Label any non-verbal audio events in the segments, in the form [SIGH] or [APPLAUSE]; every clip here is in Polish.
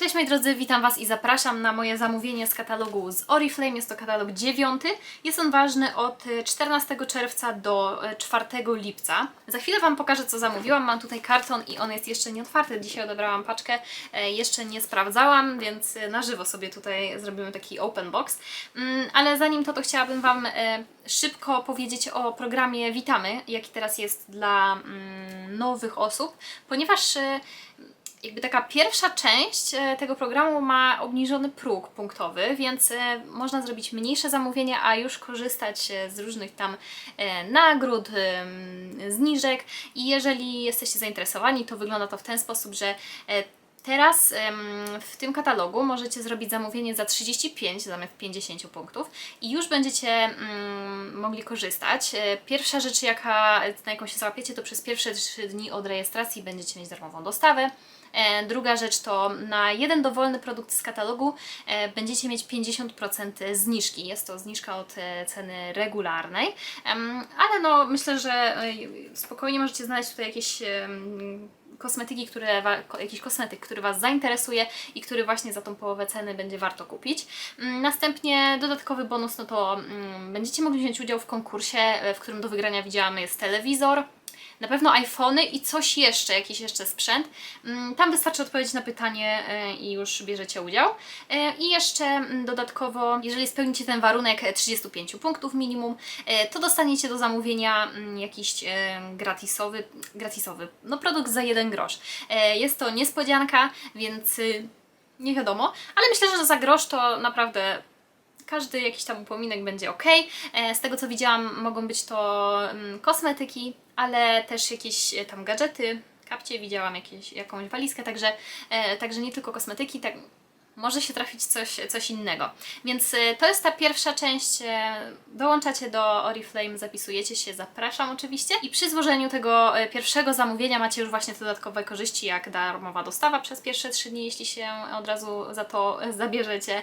Cześć moi drodzy, witam Was i zapraszam na moje zamówienie z katalogu z Oriflame. Jest to katalog dziewiąty. Jest on ważny od e, 14 czerwca do e, 4 lipca. Za chwilę Wam pokażę co zamówiłam. Mam tutaj karton i on jest jeszcze nie otwarty. Dzisiaj odebrałam paczkę, e, jeszcze nie sprawdzałam, więc e, na żywo sobie tutaj zrobimy taki open box. Mm, Ale zanim to, to chciałabym Wam e, szybko powiedzieć o programie Witamy, jaki teraz jest dla mm, nowych osób, ponieważ e, jakby taka pierwsza część e, tego programu ma obniżony próg punktowy, więc e, można zrobić mniejsze zamówienia, a już korzystać e, z różnych tam nagród, zniżek i jeżeli jesteście zainteresowani, to wygląda to w ten sposób, że Teraz w tym katalogu możecie zrobić zamówienie za 35 zamiast 50 punktów i już będziecie mm, mogli korzystać. Pierwsza rzecz, jaka, na jaką się załapiecie, to przez pierwsze 3 dni od rejestracji będziecie mieć darmową dostawę. E, Druga rzecz to na jeden dowolny produkt z katalogu e, będziecie mieć 50% zniżki. Jest to zniżka od e, ceny regularnej, ale no myślę, że spokojnie możecie znaleźć tutaj jakieś kosmetyki, które, jakiś kosmetyk, który Was zainteresuje i który właśnie za tą połowę ceny będzie warto kupić. Mm, Następnie dodatkowy bonus, no to mm, będziecie mogli wziąć udział w konkursie, w którym do wygrania widziałam jest telewizor, na pewno iPhony i coś jeszcze, jakiś jeszcze sprzęt. Mm, Tam wystarczy odpowiedzieć na pytanie e, i już bierzecie udział. E, I jeszcze mm, dodatkowo, jeżeli spełnicie ten warunek e, 35 punktów minimum, e, to dostaniecie do zamówienia mm, jakiś gratisowy, gratisowy, no produkt za jeden grosz. Jest to niespodzianka, więc y, nie wiadomo, ale myślę, że za grosz to naprawdę każdy jakiś tam upominek będzie ok. E, Z tego co widziałam, mogą być to mm, kosmetyki, ale też jakieś e, tam gadżety, kapcie, widziałam jakieś, jakąś walizkę, także, e, także nie tylko kosmetyki, tak może się trafić coś, coś innego. Więc e, to jest ta pierwsza część. e, Dołączacie do Oriflame, zapisujecie się, zapraszam oczywiście. I przy złożeniu tego e, pierwszego zamówienia macie już właśnie te dodatkowe korzyści, jak darmowa dostawa przez pierwsze trzy dni, jeśli się od razu za to zabierzecie.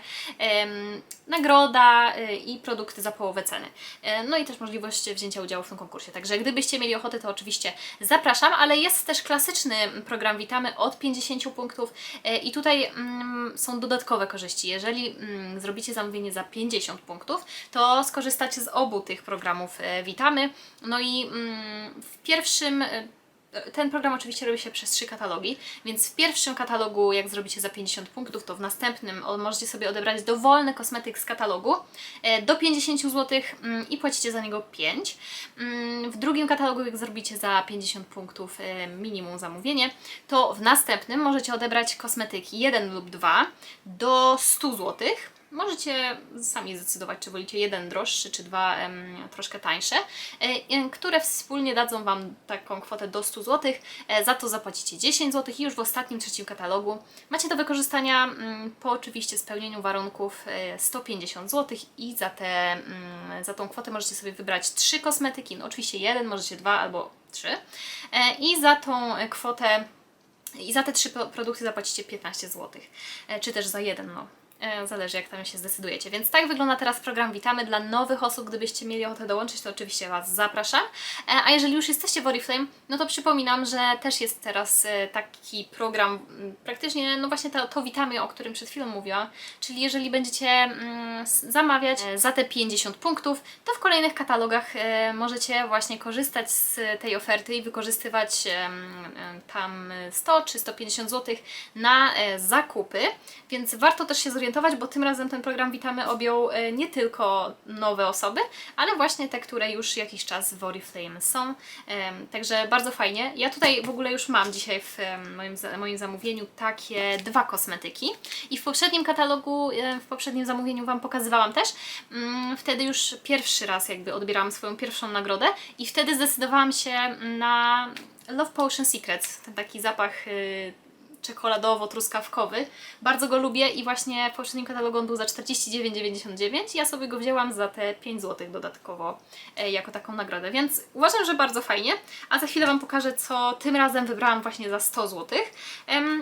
Nagroda i produkty za połowę ceny. E, No i też możliwość wzięcia udziału w tym konkursie. Także gdybyście mieli ochotę, to oczywiście zapraszam, ale jest też klasyczny program Witamy od 50 punktów e, i tutaj mm, są dodatkowe korzyści. Jeżeli mm, zrobicie zamówienie za 50 punktów, to skorzystacie z obu tych programów e, Witamy. No i mm, w pierwszym e, ten program oczywiście robi się przez trzy katalogi, więc w pierwszym katalogu, jak zrobicie za 50 punktów, to w następnym możecie sobie odebrać dowolny kosmetyk z katalogu e, do 50 zł mm, i płacicie za niego 5. Mm, W drugim katalogu, jak zrobicie za 50 punktów e, minimum zamówienie, to w następnym możecie odebrać kosmetyk 1 lub 2 do 100 zł. Możecie sami zdecydować, czy wolicie jeden droższy, czy dwa em, troszkę tańsze, e, które wspólnie dadzą Wam taką kwotę do 100 zł. E, za to zapłacicie 10 zł i już w ostatnim, trzecim katalogu macie do wykorzystania mm, po oczywiście spełnieniu warunków e, 150 zł i za, te, mm, za tą kwotę możecie sobie wybrać trzy kosmetyki, no oczywiście jeden, możecie dwa albo trzy. E, I za tą kwotę i za te trzy pro- produkty zapłacicie 15 zł, e, czy też za jeden, no. E, Zależy, jak tam się zdecydujecie. Więc tak wygląda teraz program Witamy. Dla nowych osób, gdybyście mieli ochotę dołączyć, to oczywiście Was zapraszam. E, A jeżeli już jesteście w Oriflame, no to przypominam, że też jest teraz e, taki program, praktycznie, no właśnie to, to Witamy, o którym przed chwilą mówiłam. Czyli jeżeli będziecie mm, zamawiać za te 50 punktów, to w kolejnych katalogach możecie właśnie korzystać z tej oferty i wykorzystywać tam 100 czy 150 zł na zakupy, więc warto też się zorientować, bo tym razem ten program Witamy objął e, nie tylko nowe osoby, ale właśnie te, które już jakiś czas w Oriflame są, także bardzo fajnie. Ja tutaj w ogóle już mam dzisiaj w moim, moim zamówieniu takie dwa kosmetyki i w poprzednim katalogu, w poprzednim zamówieniu Wam pokazywałam też, Mm, wtedy już pierwszy raz jakby odbierałam swoją pierwszą nagrodę i wtedy zdecydowałam się na Love Potion Secrets, ten taki zapach y, czekoladowo-truskawkowy. Bardzo go lubię i właśnie w poprzednim katalogu on był za 49,99 ja sobie go wzięłam za te 5 zł dodatkowo e, jako taką nagrodę, więc uważam, że bardzo fajnie, a za chwilę Wam pokażę, co tym razem wybrałam właśnie za 100 zł.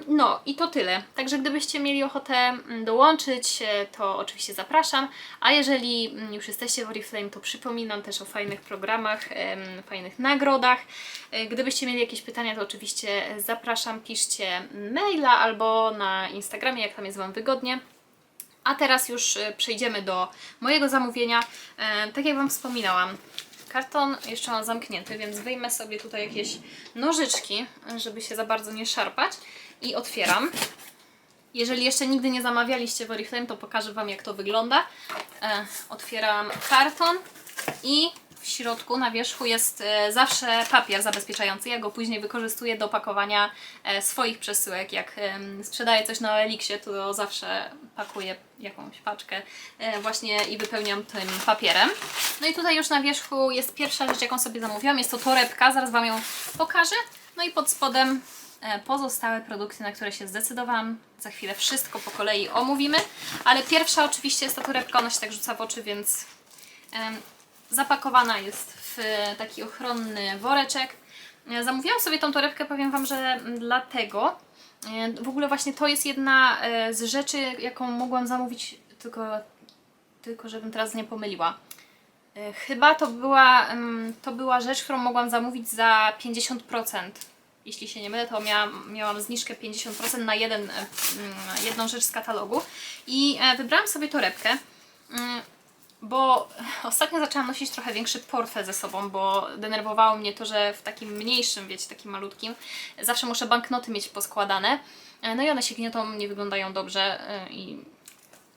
No i to tyle. Także gdybyście mieli ochotę mm, dołączyć, e, to oczywiście zapraszam, a jeżeli mm, już jesteście w Oriflame, to przypominam też o fajnych programach, fajnych nagrodach. E, Gdybyście mieli jakieś pytania, to oczywiście zapraszam, piszcie maila albo na Instagramie, jak tam jest Wam wygodnie. A teraz już e, przejdziemy do mojego zamówienia. E, tak jak Wam wspominałam, karton jeszcze mam zamknięty, więc wyjmę sobie tutaj jakieś nożyczki, żeby się za bardzo nie szarpać i otwieram. Jeżeli jeszcze nigdy nie zamawialiście w Oriflame, to pokażę Wam jak to wygląda. E, otwieram karton i w środku na wierzchu jest e, zawsze papier zabezpieczający. Ja go później wykorzystuję do pakowania e, swoich przesyłek. Jak sprzedaję coś na Elixie, to zawsze pakuję jakąś paczkę e, właśnie i wypełniam tym papierem. No i tutaj już na wierzchu jest pierwsza rzecz, jaką sobie zamówiłam. Jest to torebka, zaraz Wam ją pokażę. No i pod spodem pozostałe produkty, na które się zdecydowałam. Za chwilę wszystko po kolei omówimy, ale pierwsza oczywiście jest ta torebka, ona się tak rzuca w oczy, więc zapakowana jest w taki ochronny woreczek. E, Zamówiłam sobie tą torebkę, powiem Wam, że dlatego. e, W ogóle właśnie to jest jedna e, z rzeczy, jaką mogłam zamówić, tylko, tylko żebym teraz nie pomyliła. E, Chyba to była, to była rzecz, którą mogłam zamówić za 50%. Jeśli się nie mylę, to miałam, miałam zniżkę 50% na jeden, e, jedną rzecz z katalogu. I e, wybrałam sobie torebkę. Bo ostatnio zaczęłam nosić trochę większy portfel ze sobą, bo denerwowało mnie to, że w takim mniejszym, wiecie, takim malutkim, zawsze muszę banknoty mieć poskładane. No i one się gniotą, nie wyglądają dobrze e, i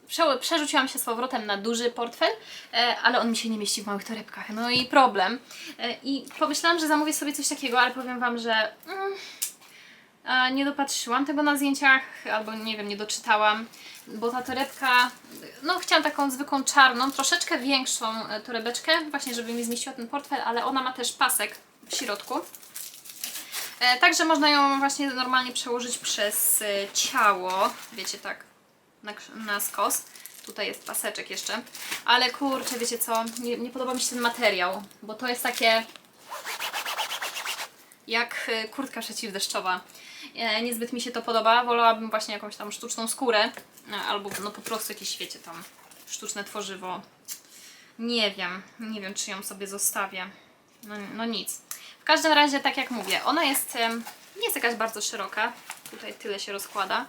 prze, przerzuciłam się z powrotem na duży portfel, e, ale on mi się nie mieści w małych torebkach. No i problem. E, I pomyślałam, że zamówię sobie coś takiego, ale powiem Wam, że mm, nie dopatrzyłam tego na zdjęciach, albo nie wiem, nie doczytałam, bo ta torebka, no chciałam taką zwykłą czarną, troszeczkę większą e, torebeczkę, właśnie żeby mi zmieściła ten portfel, ale ona ma też pasek w środku. E, Także można ją właśnie normalnie przełożyć przez e, ciało, wiecie tak, na, na skos. Tutaj jest paseczek jeszcze, ale kurczę, wiecie co, nie, nie podoba mi się ten materiał, bo to jest takie jak kurtka przeciwdeszczowa. E, Niezbyt mi się to podoba. Wolałabym właśnie jakąś tam sztuczną skórę e, albo no po prostu jakieś, wiecie, tam sztuczne tworzywo. Nie wiem, nie wiem czy ją sobie zostawię. No, no nic. W każdym razie, tak jak mówię, ona jest, nie jest jakaś bardzo szeroka. Tutaj tyle się rozkłada.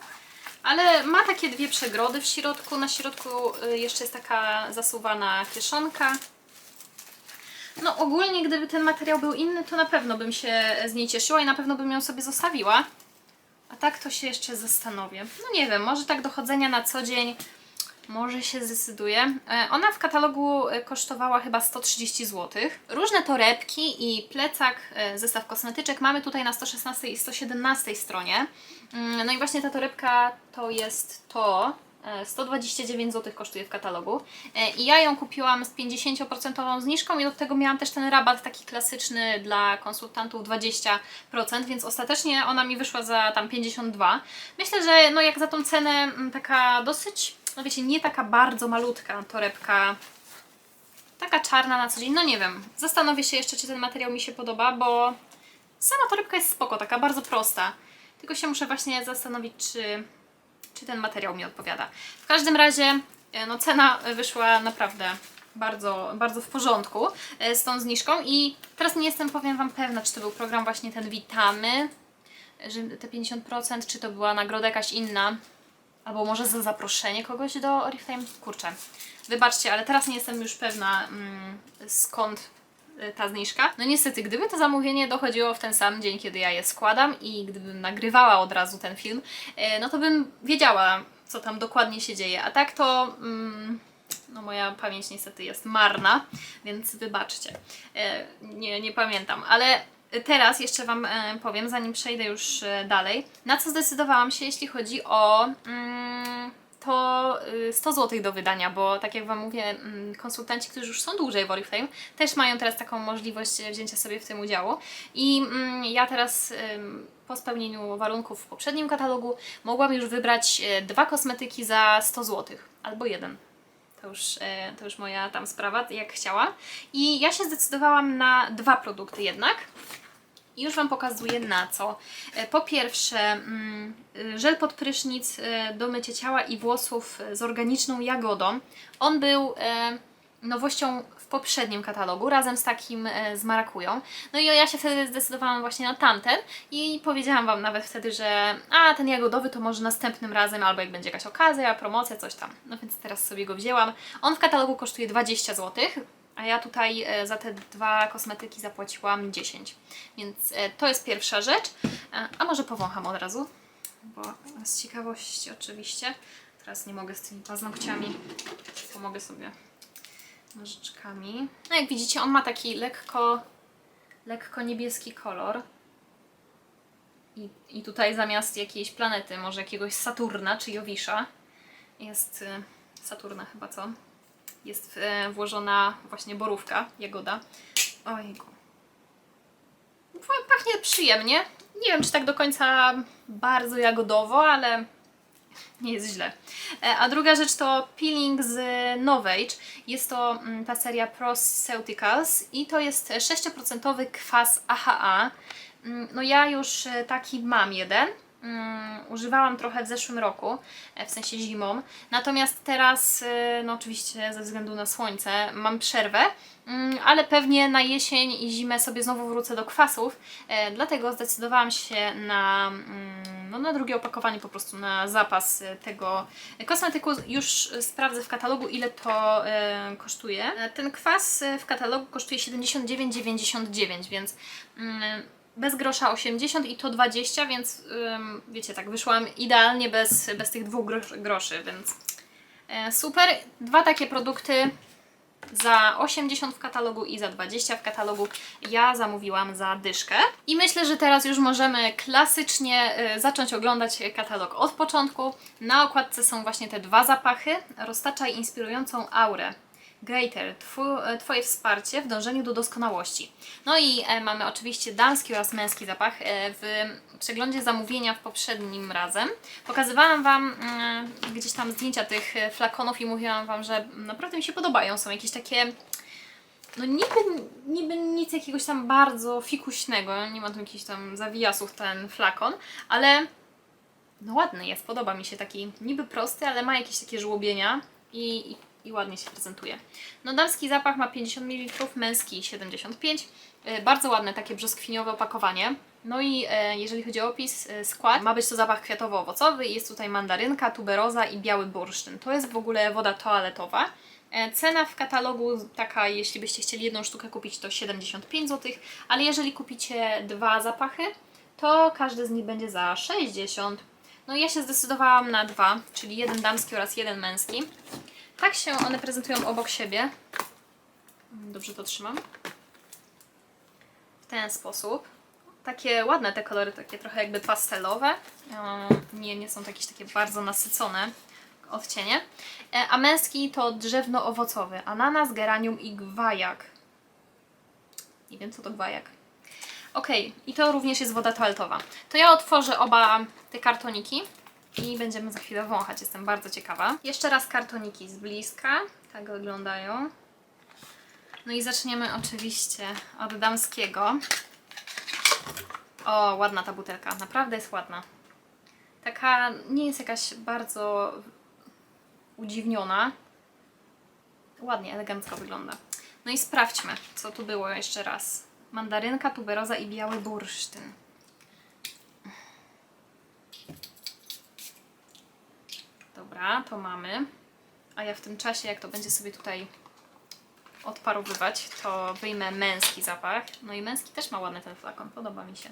Ale ma takie dwie przegrody w środku. Na środku y, jeszcze jest taka zasuwana kieszonka. No ogólnie gdyby ten materiał był inny, to na pewno bym się z niej cieszyła i na pewno bym ją sobie zostawiła. A tak to się jeszcze zastanowię. No nie wiem, może tak do chodzenia na co dzień może się zdecyduje. Ona w katalogu e, kosztowała chyba 130 zł. Różne torebki i plecak, e, zestaw kosmetyczek mamy tutaj na 116 i 117 stronie. Mm, No i właśnie ta torebka to jest to. E, 129 zł kosztuje w katalogu. E, I ja ją kupiłam z 50% zniżką i do tego miałam też ten rabat taki klasyczny dla konsultantów 20%, więc ostatecznie ona mi wyszła za tam 52. Myślę, że no jak za tą cenę mm, taka dosyć, no wiecie, nie taka bardzo malutka torebka taka czarna na co dzień, no nie wiem. Zastanowię się jeszcze, czy ten materiał mi się podoba, bo sama torebka jest spoko, taka bardzo prosta. Tylko się muszę właśnie zastanowić, czy, czy ten materiał mi odpowiada. W każdym razie, e, no cena wyszła naprawdę bardzo, bardzo w porządku e, z tą zniżką i teraz nie jestem, powiem Wam, pewna, czy to był program właśnie ten Witamy, że te 50%, czy to była nagroda jakaś inna, albo może za zaproszenie kogoś do Oriflame. Kurczę, wybaczcie, ale teraz nie jestem już pewna mm, skąd ta zniżka. No niestety, gdyby to zamówienie dochodziło w ten sam dzień, kiedy ja je składam i gdybym nagrywała od razu ten film, y, no to bym wiedziała, co tam dokładnie się dzieje. A tak to... Mm, no moja pamięć niestety jest marna, więc wybaczcie. E, Nie, nie pamiętam, ale teraz jeszcze Wam powiem, zanim przejdę już dalej, na co zdecydowałam się, jeśli chodzi o mm, to y, 100 zł do wydania, bo tak jak Wam mówię, mm, konsultanci, którzy już są dłużej w Oriflame, też mają teraz taką możliwość e, wzięcia sobie w tym udziału. I mm, ja teraz po spełnieniu warunków w poprzednim katalogu mogłam już wybrać e, dwa kosmetyki za 100 zł, albo jeden. To już, e, to już moja tam sprawa, jak chciała. I ja się zdecydowałam na dwa produkty jednak. I już Wam pokazuję na co. E, Po pierwsze, mm, żel pod prysznic e, do mycia ciała i włosów z organiczną jagodą. On był e, nowością w poprzednim katalogu, razem z takim z marakują. No i ja się wtedy zdecydowałam właśnie na tamten i powiedziałam Wam nawet wtedy, że a, ten jagodowy to może następnym razem, albo jak będzie jakaś okazja, promocja, coś tam. No więc teraz sobie go wzięłam. On w katalogu kosztuje 20 zł, a ja tutaj e, za te dwa kosmetyki zapłaciłam 10. Więc e, to jest pierwsza rzecz. E, A może powącham od razu, bo z ciekawości oczywiście. Teraz nie mogę z tymi paznokciami. Pomogę sobie nożyczkami. No jak widzicie, on ma taki lekko, lekko niebieski kolor. I, I tutaj zamiast jakiejś planety, może jakiegoś Saturna czy Jowisza, jest Saturna chyba co? Jest y, włożona właśnie borówka, jagoda. Ojku. Pachnie przyjemnie. Nie wiem, czy tak do końca bardzo jagodowo, ale nie jest źle. E, A druga rzecz to peeling z Novage. Jest to mm, ta seria Proceuticals i to jest 6% kwas AHA. Mm, No ja już e, taki mam jeden. Mm, Używałam trochę w zeszłym roku, e, w sensie zimą. Natomiast teraz, e, no oczywiście ze względu na słońce, mam przerwę, Mm, ale pewnie na jesień i zimę sobie znowu wrócę do kwasów. E, dlatego zdecydowałam się na, mm, no, na drugie opakowanie, po prostu na zapas e, tego kosmetyku. Już sprawdzę w katalogu, ile to e, kosztuje. Ten kwas w katalogu kosztuje 79,99, więc. Mm, bez grosza 80 i to 20, więc ym, wiecie, tak wyszłam idealnie bez, bez tych dwóch grosz, groszy, więc e, super. Dwa takie produkty za 80 w katalogu i za 20 w katalogu. Ja zamówiłam za dyszkę. I myślę, że teraz już możemy klasycznie e, zacząć oglądać katalog od początku. Na okładce są właśnie te dwa zapachy. Roztaczaj inspirującą aurę. Greater, e, Twoje wsparcie w dążeniu do doskonałości. No i e, mamy oczywiście damski oraz męski zapach. E, w przeglądzie zamówienia w poprzednim razem pokazywałam Wam mm, gdzieś tam zdjęcia tych flakonów i mówiłam Wam, że naprawdę mi się podobają. Są jakieś takie no niby, niby nic jakiegoś tam bardzo fikuśnego, nie ma tu jakichś tam zawijasów ten flakon, ale no ładny jest, podoba mi się taki niby prosty, ale ma jakieś takie żłobienia i, i, i ładnie się prezentuje. No damski zapach ma 50 ml, męski 75 E, Bardzo ładne takie brzoskwiniowe opakowanie. No i e, jeżeli chodzi o opis, e, skład, ma być to zapach kwiatowo-owocowy, jest tutaj mandarynka, tuberoza i biały bursztyn. To jest w ogóle woda toaletowa. Cena w katalogu taka, jeśli byście chcieli jedną sztukę kupić, to 75 zł, ale jeżeli kupicie dwa zapachy, to każdy z nich będzie za 60. No i ja się zdecydowałam na dwa, czyli jeden damski oraz jeden męski. Tak się one prezentują obok siebie. Dobrze to trzymam. W ten sposób. Takie ładne te kolory, takie trochę jakby pastelowe. Ehm, Nie, nie są jakieś takie bardzo nasycone odcienie. E, A męski to drzewno-owocowy. Ananas, geranium i gwajak. Nie wiem, co to gwajak. Okej, i to również jest woda toaletowa. To ja otworzę oba te kartoniki i będziemy za chwilę wąchać. Jestem bardzo ciekawa. Jeszcze raz kartoniki z bliska. Tak wyglądają. No i zaczniemy oczywiście od damskiego. O, ładna ta butelka. Naprawdę jest ładna. Taka nie jest jakaś bardzo udziwniona. Ładnie, elegancko wygląda. No i sprawdźmy, co tu było jeszcze raz. Mandarynka, tuberoza i biały bursztyn. Dobra, to mamy. A ja w tym czasie, jak to będzie sobie tutaj odparowywać, to wyjmę męski zapach. No i męski też ma ładny ten flakon, podoba mi się.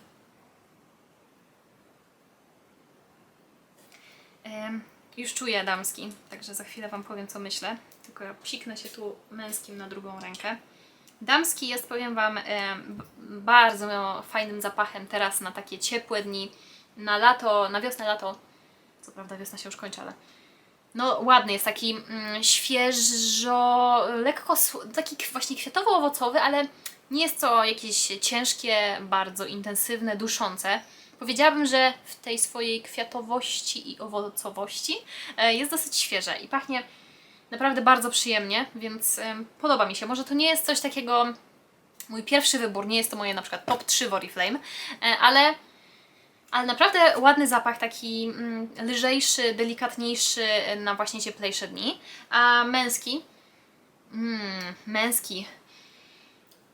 Już czuję damski, także za chwilę Wam powiem, co myślę. Tylko ja psiknę się tu męskim na drugą rękę. Damski jest, powiem Wam, bardzo fajnym zapachem teraz na takie ciepłe dni, na lato, na wiosnę, lato. Co prawda wiosna się już kończy, ale no ładny jest, taki mm, świeżo, lekko, taki właśnie kwiatowo-owocowy, ale nie jest to jakieś ciężkie, bardzo intensywne, duszące. Powiedziałabym, że w tej swojej kwiatowości i owocowości e, jest dosyć świeże i pachnie naprawdę bardzo przyjemnie, więc em, podoba mi się. Może to nie jest coś takiego, mój pierwszy wybór, nie jest to moje na przykład top 3 w Oriflame, e, ale ale naprawdę ładny zapach, taki mm, lżejszy, delikatniejszy na właśnie cieplejsze dni. A męski Mmm, męski.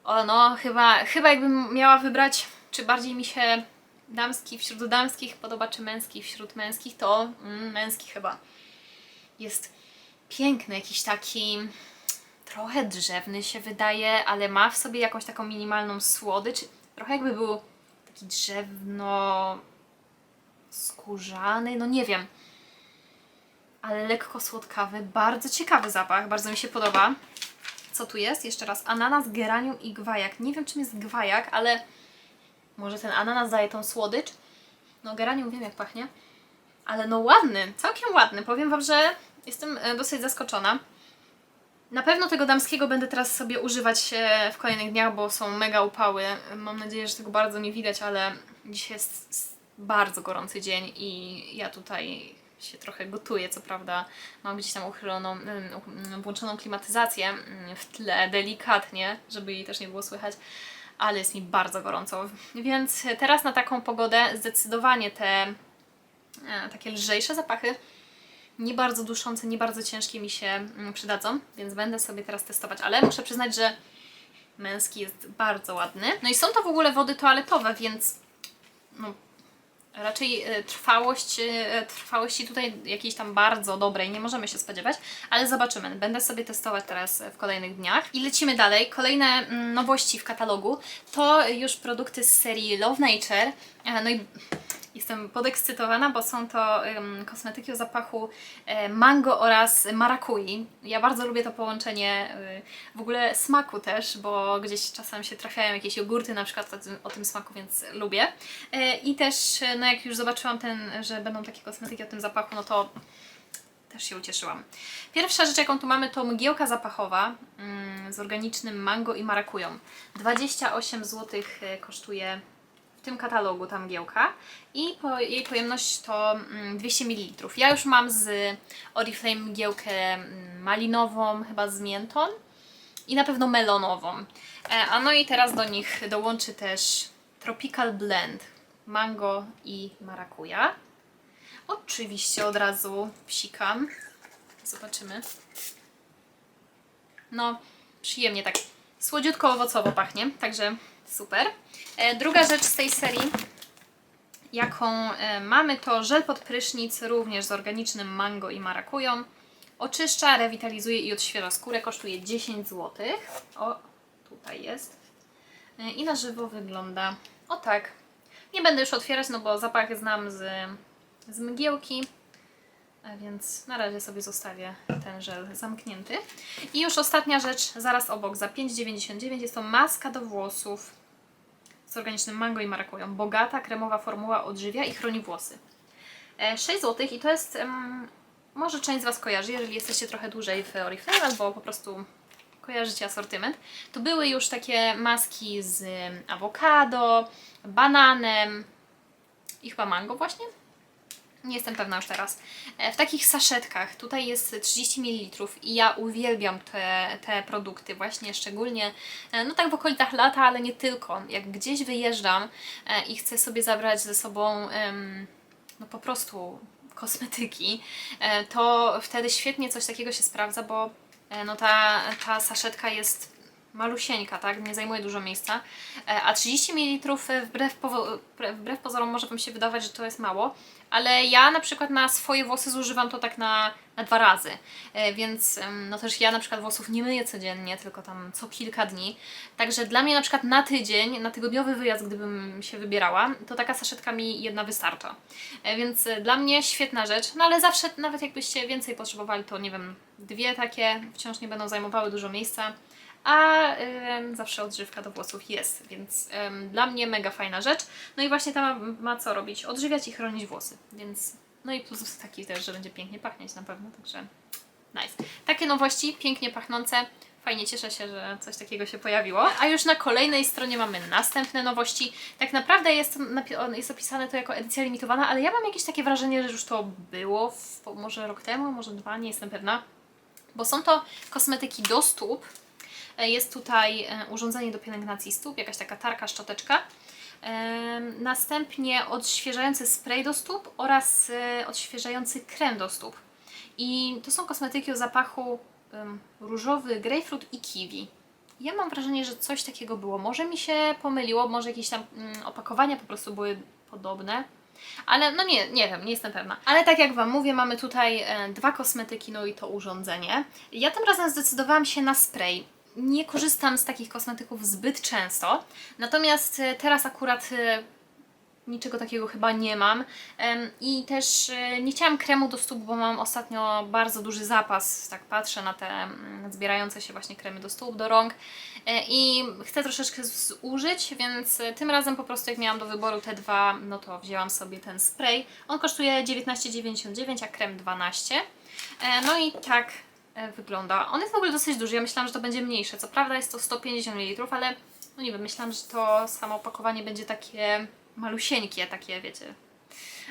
O no, chyba, chyba jakbym miała wybrać, czy bardziej mi się damski wśród damskich podoba, czy męski wśród męskich, to mm, męski chyba. Jest piękny, jakiś taki trochę drzewny się wydaje, ale ma w sobie jakąś taką minimalną słodycz. Trochę jakby był taki drzewno skórzany, no nie wiem. Ale lekko słodkawy, bardzo ciekawy zapach, bardzo mi się podoba. Co tu jest? Jeszcze raz. Ananas, geranium i gwajak. Nie wiem czym jest gwajak, ale może ten ananas daje tą słodycz. No geranium wiem jak pachnie. Ale no ładny, całkiem ładny. Powiem Wam, że jestem e, dosyć zaskoczona. Na pewno tego damskiego będę teraz sobie używać e, w kolejnych dniach, bo są mega upały. Mam nadzieję, że tego bardzo nie widać, ale dzisiaj jest bardzo gorący dzień i ja tutaj się trochę gotuję, co prawda mam gdzieś tam uchyloną, włączoną klimatyzację mm, w tle, delikatnie, żeby jej też nie było słychać, ale jest mi bardzo gorąco. Więc teraz na taką pogodę zdecydowanie te e, takie lżejsze zapachy nie bardzo duszące, nie bardzo ciężkie mi się mm, przydadzą, więc będę sobie teraz testować, ale muszę przyznać, że męski jest bardzo ładny. No i są to w ogóle wody toaletowe, więc no, raczej e, trwałość, e, trwałości tutaj jakiejś tam bardzo dobrej nie możemy się spodziewać, ale zobaczymy. Będę sobie testować teraz w kolejnych dniach. I lecimy dalej. Kolejne mm, nowości w katalogu to już produkty z serii Love Nature. E, No i Jestem podekscytowana, bo są to ym, kosmetyki o zapachu e, mango oraz marakui. Ja bardzo lubię to połączenie y, w ogóle smaku też, bo gdzieś czasem się trafiają jakieś jogurty na przykład o tym, o tym smaku, więc lubię. E, I też, e, no jak już zobaczyłam ten, że będą takie kosmetyki o tym zapachu, no to też się ucieszyłam. Pierwsza rzecz, jaką tu mamy, to mgiełka zapachowa mm, z organicznym mango i marakują. 28 zł kosztuje tym katalogu ta mgiełka i po, jej pojemność to mm, 200 ml. Ja już mam z Oriflame mgiełkę mm, malinową, chyba z miętą i na pewno melonową. E, a no i teraz do nich dołączy też Tropical Blend mango i marakuja. Oczywiście od razu psikam. Zobaczymy. No, przyjemnie tak słodziutko-owocowo pachnie, także super. E, druga rzecz z tej serii, jaką e, mamy, to żel pod prysznic, również z organicznym mango i marakują. Oczyszcza, rewitalizuje i odświeża skórę, kosztuje 10 zł. O, tutaj jest. E, I na żywo wygląda o tak. Nie będę już otwierać, no bo zapach znam z, z mgiełki. A więc na razie sobie zostawię ten żel zamknięty. I już ostatnia rzecz, zaraz obok, za 5,99 jest to maska do włosów z organicznym mango i marakują. Bogata, kremowa formuła odżywia i chroni włosy. E, 6 zł i to jest, em, może część z Was kojarzy, jeżeli jesteście trochę dłużej w Oriflame albo po prostu kojarzycie asortyment. To były już takie maski z awokado, bananem i chyba mango właśnie. Nie jestem pewna już teraz. E, W takich saszetkach, tutaj jest 30 ml i ja uwielbiam te, te produkty, właśnie szczególnie, e, no tak w okolicach lata, ale nie tylko. Jak gdzieś wyjeżdżam e, i chcę sobie zabrać ze sobą, no po prostu kosmetyki, to wtedy świetnie coś takiego się sprawdza, bo no ta, ta saszetka jest malusieńka, tak? Nie zajmuje dużo miejsca. E, A 30 ml wbrew, powo- wbrew pozorom może Wam się wydawać, że to jest mało, ale ja na przykład na swoje włosy zużywam to tak na, na dwa razy. E, Więc no też ja na przykład włosów nie myję codziennie, tylko tam co kilka dni. Także dla mnie na przykład na tydzień, na tygodniowy wyjazd, gdybym się wybierała, to taka saszetka mi jedna wystarcza. E, Więc e, dla mnie świetna rzecz, no ale zawsze nawet jakbyście więcej potrzebowali, to nie wiem, dwie takie wciąż nie będą zajmowały dużo miejsca a ym, zawsze odżywka do włosów jest, więc ym, dla mnie mega fajna rzecz. No i właśnie ta ma, ma co robić? Odżywiać i chronić włosy, więc no i plus [LAUGHS] taki też, że będzie pięknie pachnieć na pewno, także nice. Takie nowości, pięknie pachnące. Fajnie, cieszę się, że coś takiego się pojawiło. A już na kolejnej stronie mamy następne nowości. Tak naprawdę jest, jest opisane to jako edycja limitowana, ale ja mam jakieś takie wrażenie, że już to było w, może rok temu, może dwa, nie jestem pewna. Bo są to kosmetyki do stóp, Jest tutaj e, urządzenie do pielęgnacji stóp, jakaś taka tarka, szczoteczka. Em, Następnie odświeżający spray do stóp oraz e, odświeżający krem do stóp. I to są kosmetyki o zapachu różowy grapefruit i kiwi. Ja mam wrażenie, że coś takiego było. Może mi się pomyliło, może jakieś tam mm, opakowania po prostu były podobne. Ale no nie, nie wiem, nie jestem pewna. Ale tak jak Wam mówię, mamy tutaj e, dwa kosmetyki, no i to urządzenie. Ja tym razem zdecydowałam się na spray. Nie korzystam z takich kosmetyków zbyt często, natomiast e, teraz akurat e, niczego takiego chyba nie mam. I też e, nie chciałam kremu do stóp, bo mam ostatnio bardzo duży zapas. Tak patrzę na te mm, zbierające się właśnie kremy do stóp, do rąk. I chcę troszeczkę zużyć, więc tym razem po prostu jak miałam do wyboru te dwa, no to wzięłam sobie ten spray. On kosztuje 19,99, a krem 12. E, No i tak wygląda. On jest w ogóle dosyć duży. Ja myślałam, że to będzie mniejsze. Co prawda jest to 150 ml, ale no nie wiem, myślałam, że to samo opakowanie będzie takie malusieńkie, takie wiecie,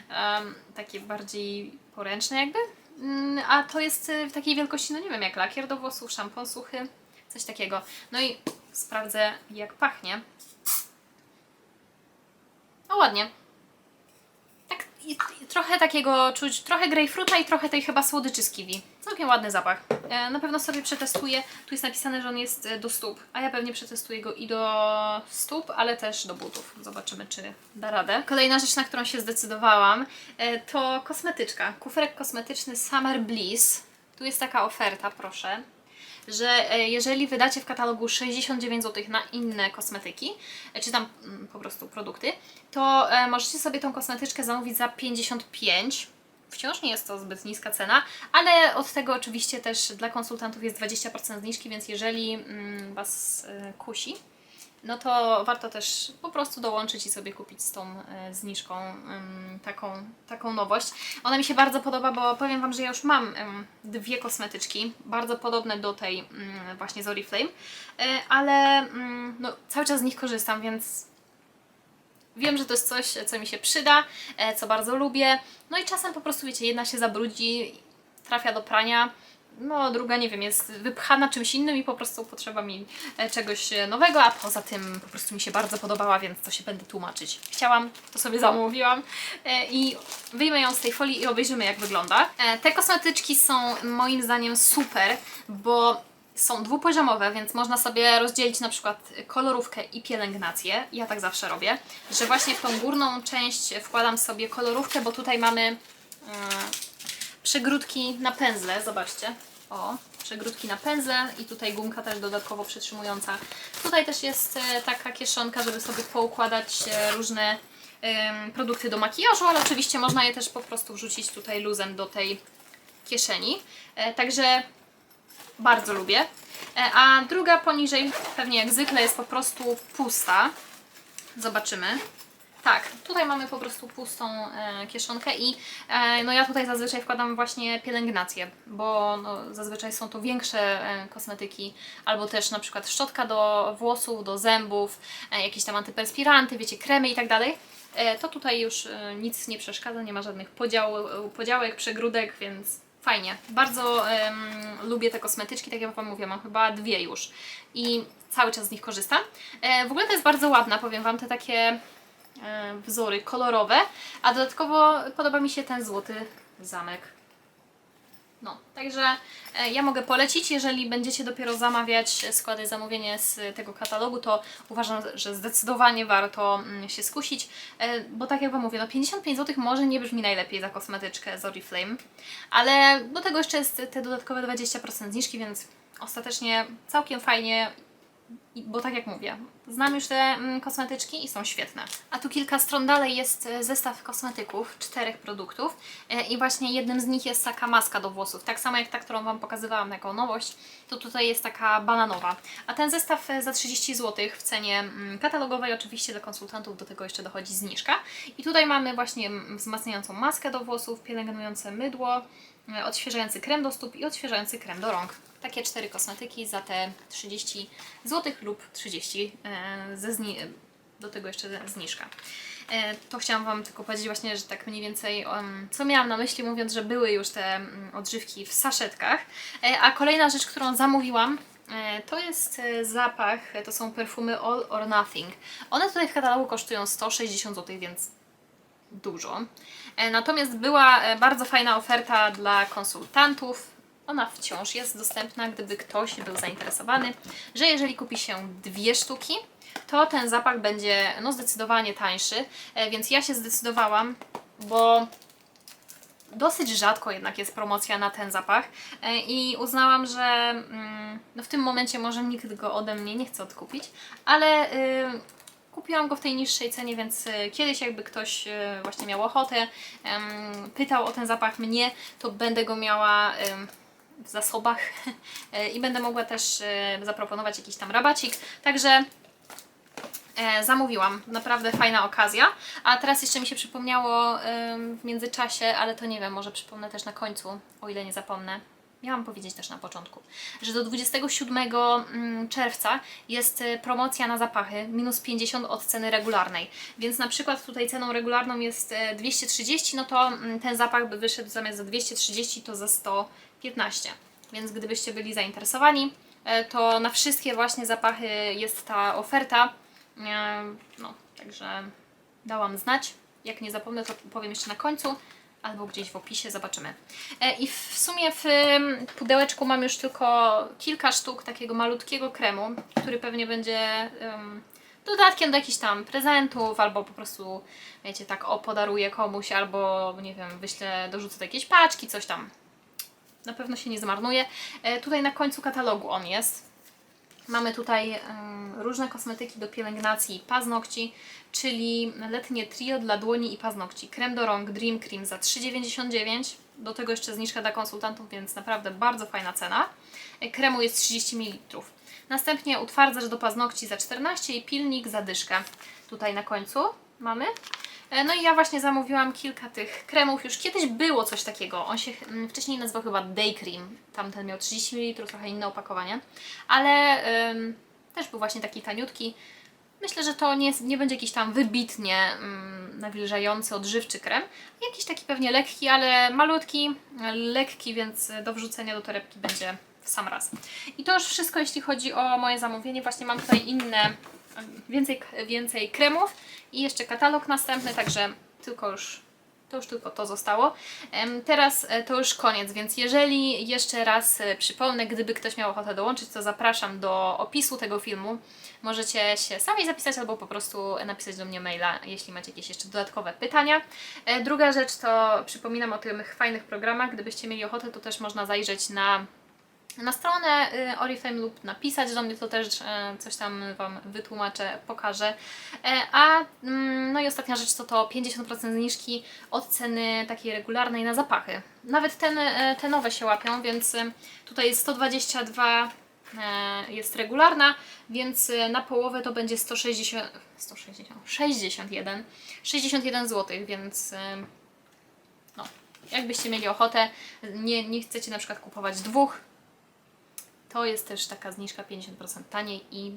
em, takie bardziej poręczne jakby. Mm, A to jest y, w takiej wielkości, no nie wiem, jak lakier do włosów, szampon suchy, coś takiego. No i sprawdzę, jak pachnie. No ładnie. I, i trochę takiego czuć, trochę grejpfruta i trochę tej chyba słodyczy z kiwi. Całkiem ładny zapach. E, na pewno sobie przetestuję. Tu jest napisane, że on jest e, do stóp, a ja pewnie przetestuję go i do stóp, ale też do butów. Zobaczymy, czy da radę. Kolejna rzecz, na którą się zdecydowałam, e, to kosmetyczka. Kuferek kosmetyczny Summer Bliss. Tu jest taka oferta, proszę że e, jeżeli wydacie w katalogu 69 zł na inne kosmetyki, e, czy tam mm, po prostu produkty, to e, możecie sobie tą kosmetyczkę zamówić za 55 Wciąż nie jest to zbyt niska cena, ale od tego oczywiście też dla konsultantów jest 20% zniżki, więc jeżeli mm, Was kusi, no to warto też po prostu dołączyć i sobie kupić z tą e, zniżką taką, taką nowość. Ona mi się bardzo podoba, bo powiem Wam, że ja już mam dwie kosmetyczki, bardzo podobne do tej mm, właśnie z Oriflame, e, ale mm, no, cały czas z nich korzystam, więc Wiem, że to jest coś, co mi się przyda, e, co bardzo lubię. No i czasem po prostu, wiecie, jedna się zabrudzi, trafia do prania, no druga, nie wiem, jest wypchana czymś innym i po prostu potrzeba mi e, czegoś e, nowego, a poza tym po prostu mi się bardzo podobała, więc to się będę tłumaczyć. Chciałam, to sobie zamówiłam e, i wyjmę ją z tej folii i obejrzymy jak wygląda. Te kosmetyczki są moim zdaniem super, bo są dwupoziomowe, więc można sobie rozdzielić na przykład kolorówkę i pielęgnację. Ja tak zawsze robię, że właśnie w tą górną część wkładam sobie kolorówkę, bo tutaj mamy e, przegródki na pędzle, zobaczcie. O, przegródki na pędzle i tutaj gumka też dodatkowo przytrzymująca. Tutaj też jest e, taka kieszonka, żeby sobie poukładać e, różne produkty do makijażu, ale oczywiście można je też po prostu wrzucić tutaj luzem do tej kieszeni. E, Także bardzo lubię. A druga poniżej, pewnie jak zwykle, jest po prostu pusta. Zobaczymy. Tak, tutaj mamy po prostu pustą e, kieszonkę i e, no ja tutaj zazwyczaj wkładam właśnie pielęgnację, bo no, zazwyczaj są to większe e, kosmetyki, albo też na przykład szczotka do włosów, do zębów, e, jakieś tam antyperspiranty, wiecie, kremy i tak dalej. E, to tutaj już e, nic nie przeszkadza, nie ma żadnych podział, podziałek, przegródek, więc fajnie. Bardzo em, lubię te kosmetyczki, tak jak Wam mówię, mam chyba dwie już i cały czas z nich korzystam. E, w ogóle to jest bardzo ładna, powiem Wam, te takie e, wzory kolorowe, a dodatkowo podoba mi się ten złoty zamek. No, także e, ja mogę polecić, jeżeli będziecie dopiero zamawiać, e, składać zamówienie z tego katalogu, to uważam, że zdecydowanie warto mm, się skusić, e, bo tak jak Wam mówię, no 55 zł może nie brzmi najlepiej za kosmetyczkę z Oriflame, ale do tego jeszcze jest te dodatkowe 20% zniżki, więc ostatecznie całkiem fajnie bo tak jak mówię, znam już te mm, kosmetyczki i są świetne. A tu kilka stron dalej jest e, zestaw kosmetyków, czterech produktów e, i właśnie jednym z nich jest taka maska do włosów. Tak samo jak ta, którą Wam pokazywałam jako nowość, to tutaj jest taka bananowa. A ten zestaw e, za 30 zł w cenie mm, katalogowej, oczywiście dla konsultantów do tego jeszcze dochodzi zniżka. I tutaj mamy właśnie mm, wzmacniającą maskę do włosów, pielęgnujące mydło, odświeżający krem do stóp i odświeżający krem do rąk. Takie cztery kosmetyki za te 30 zł lub 30 e, ze zni- do tego jeszcze zniżka. E, To chciałam Wam tylko powiedzieć właśnie, że tak mniej więcej co miałam na myśli mówiąc, że były już te mm, odżywki w saszetkach. E, A kolejna rzecz, którą zamówiłam to jest zapach, to są perfumy All or Nothing. One tutaj w katalogu kosztują 160 zł, więc dużo. Natomiast była bardzo fajna oferta dla konsultantów. Ona wciąż jest dostępna, gdyby ktoś był zainteresowany, że jeżeli kupi się dwie sztuki, to ten zapach będzie no zdecydowanie tańszy, e, więc ja się zdecydowałam, bo dosyć rzadko jednak jest promocja na ten zapach e, i uznałam, że mm, no w tym momencie może nikt go ode mnie nie chce odkupić, ale y, kupiłam go w tej niższej cenie, więc y, kiedyś jakby ktoś y, właśnie miał ochotę, pytał o ten zapach mnie, to będę go miała w zasobach [LAUGHS] e, i będę mogła też e, zaproponować jakiś tam rabacik, także e, zamówiłam. Naprawdę fajna okazja. A teraz jeszcze mi się przypomniało w międzyczasie, ale to nie wiem, może przypomnę też na końcu, o ile nie zapomnę. Miałam powiedzieć też na początku, że do 27 mm, czerwca jest e, promocja na zapachy minus 50 od ceny regularnej. Więc na przykład tutaj ceną regularną jest e, 230, no to mm, ten zapach by wyszedł zamiast za 230 to za 115. Więc gdybyście byli zainteresowani, e, to na wszystkie właśnie zapachy jest ta oferta. No, także dałam znać. Jak nie zapomnę, to powiem jeszcze na końcu albo gdzieś w opisie, zobaczymy. E, I w sumie w pudełeczku mam już tylko kilka sztuk takiego malutkiego kremu, który pewnie będzie em, dodatkiem do jakichś tam prezentów, albo po prostu, wiecie, tak o, komuś, albo nie wiem, wyślę, dorzucę do jakiejś paczki, coś tam. Na pewno się nie zmarnuje. Tutaj na końcu katalogu on jest. Mamy tutaj różne kosmetyki do pielęgnacji paznokci, czyli letnie trio dla dłoni i paznokci. Krem do rąk Dream Cream za 3,99. Do tego jeszcze zniżka dla konsultantów, więc naprawdę bardzo fajna cena. E, Kremu jest 30 ml. Następnie utwardzacz do paznokci za 14 i pilnik za dyszkę. Tutaj na końcu mamy. E, No i ja właśnie zamówiłam kilka tych kremów. Już kiedyś było coś takiego. On się mm, wcześniej nazywał chyba Day Cream. Tamten miał 30 ml, trochę inne opakowanie. Ale ym, też był właśnie taki taniutki. Myślę, że to nie, jest, nie będzie jakiś tam wybitnie mm, nawilżający, odżywczy krem. Jakiś taki pewnie lekki, ale malutki, lekki, więc do wrzucenia do torebki będzie w sam raz. I to już wszystko, jeśli chodzi o moje zamówienie. Właśnie mam tutaj inne, więcej, więcej kremów i jeszcze katalog następny, także tylko już to już tylko to zostało. Teraz e, to już koniec, więc jeżeli jeszcze raz e, przypomnę, gdyby ktoś miał ochotę dołączyć, to zapraszam do opisu tego filmu. Możecie się sami zapisać albo po prostu napisać do mnie maila, jeśli macie jakieś jeszcze dodatkowe pytania. E, Druga rzecz to przypominam o tych fajnych programach. Gdybyście mieli ochotę, to też można zajrzeć na na stronę y, Oriflame lub napisać do mnie, to też e, coś tam Wam wytłumaczę, pokażę. E, A mm, no i ostatnia rzecz to to 50% zniżki od ceny takiej regularnej na zapachy. Nawet ten, e, te nowe się łapią, więc tutaj jest 122 e, jest regularna, więc na połowę to będzie 160, 160 61 61 zł, więc no, jakbyście mieli ochotę, nie, nie chcecie na przykład kupować dwóch, to jest też taka zniżka 50% taniej i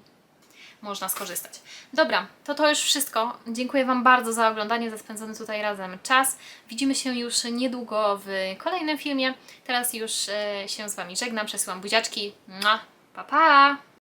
można skorzystać. Dobra, to to już wszystko. Dziękuję Wam bardzo za oglądanie, za spędzony tutaj razem czas. Widzimy się już niedługo w kolejnym filmie. Teraz już e, się z Wami żegnam, przesyłam buziaczki. Mua, Pa, pa!